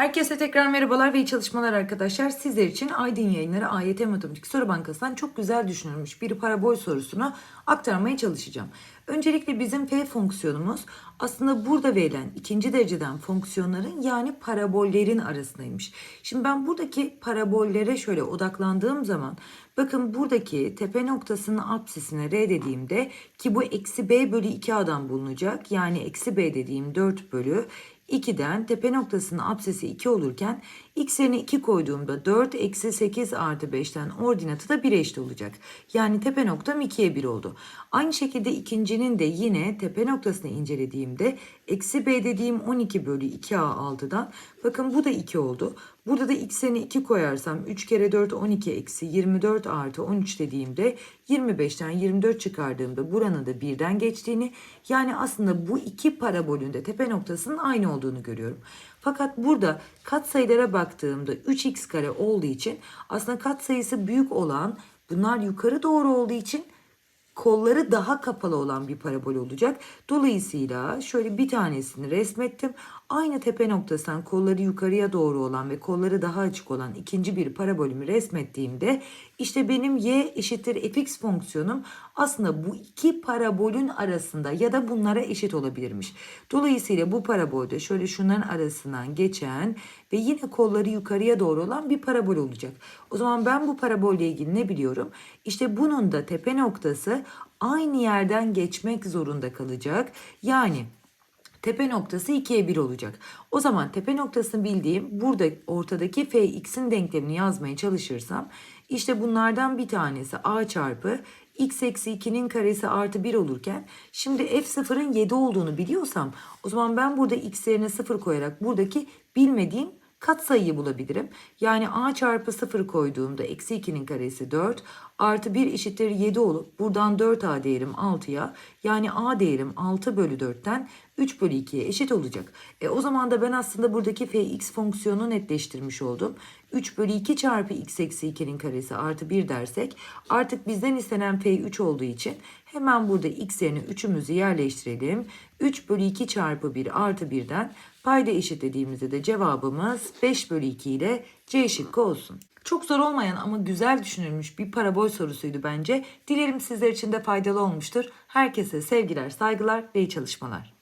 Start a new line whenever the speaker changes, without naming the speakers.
Herkese tekrar merhabalar ve iyi çalışmalar arkadaşlar. Sizler için Aydın Yayınları AYT Matematik Soru Bankası'ndan çok güzel düşünülmüş bir parabol sorusunu aktarmaya çalışacağım. Öncelikle bizim f fonksiyonumuz aslında burada verilen ikinci dereceden fonksiyonların yani parabollerin arasındaymış. Şimdi ben buradaki parabollere şöyle odaklandığım zaman bakın buradaki tepe noktasının apsisine r dediğimde ki bu eksi b bölü 2a'dan bulunacak. Yani eksi b dediğim 4 bölü 2'den tepe noktasının apsisi 2 olurken x yerine 2 koyduğumda 4 eksi 8 artı 5'ten ordinatı da 1'e eşit olacak. Yani tepe noktam 2'ye 1 oldu. Aynı şekilde ikincinin de yine tepe noktasını incelediğimde eksi b dediğim 12 bölü 2a 6'dan bakın bu da 2 oldu. Burada da x yerine 2 koyarsam 3 kere 4 12 eksi 24 artı 13 dediğimde 25'ten 24 çıkardığımda buranın da 1'den geçtiğini yani aslında bu iki parabolün de tepe noktasının aynı olduğunu görüyorum. Fakat burada katsayılara baktığımda 3x kare olduğu için aslında katsayısı büyük olan bunlar yukarı doğru olduğu için kolları daha kapalı olan bir parabol olacak. Dolayısıyla şöyle bir tanesini resmettim. Aynı tepe noktasından kolları yukarıya doğru olan ve kolları daha açık olan ikinci bir parabolümü resmettiğimde işte benim y eşittir fx fonksiyonum aslında bu iki parabolün arasında ya da bunlara eşit olabilirmiş. Dolayısıyla bu parabolde şöyle şunların arasından geçen ve yine kolları yukarıya doğru olan bir parabol olacak. O zaman ben bu parabolle ilgili ne biliyorum? İşte bunun da tepe noktası aynı yerden geçmek zorunda kalacak. Yani tepe noktası 2'ye 1 olacak. O zaman tepe noktasını bildiğim burada ortadaki fx'in denklemini yazmaya çalışırsam işte bunlardan bir tanesi a çarpı x eksi 2'nin karesi artı 1 olurken şimdi f0'ın 7 olduğunu biliyorsam o zaman ben burada x yerine 0 koyarak buradaki bilmediğim katsayıyı bulabilirim. Yani a çarpı 0 koyduğumda eksi 2'nin karesi 4 artı 1 eşittir 7 olup buradan 4a değerim 6'ya yani a değerim 6 bölü 4'ten 3 bölü 2'ye eşit olacak. E, o zaman da ben aslında buradaki fx fonksiyonunu netleştirmiş oldum. 3 bölü 2 çarpı x eksi 2'nin karesi artı 1 dersek artık bizden istenen f3 olduğu için hemen burada x yerine 3'ümüzü yerleştirelim. 3 bölü 2 çarpı 1 artı 1'den payda eşitlediğimizde de cevabımız 5 bölü 2 ile C şıkkı olsun. Çok zor olmayan ama güzel düşünülmüş bir parabol sorusuydu bence. Dilerim sizler için de faydalı olmuştur. Herkese sevgiler, saygılar ve iyi çalışmalar.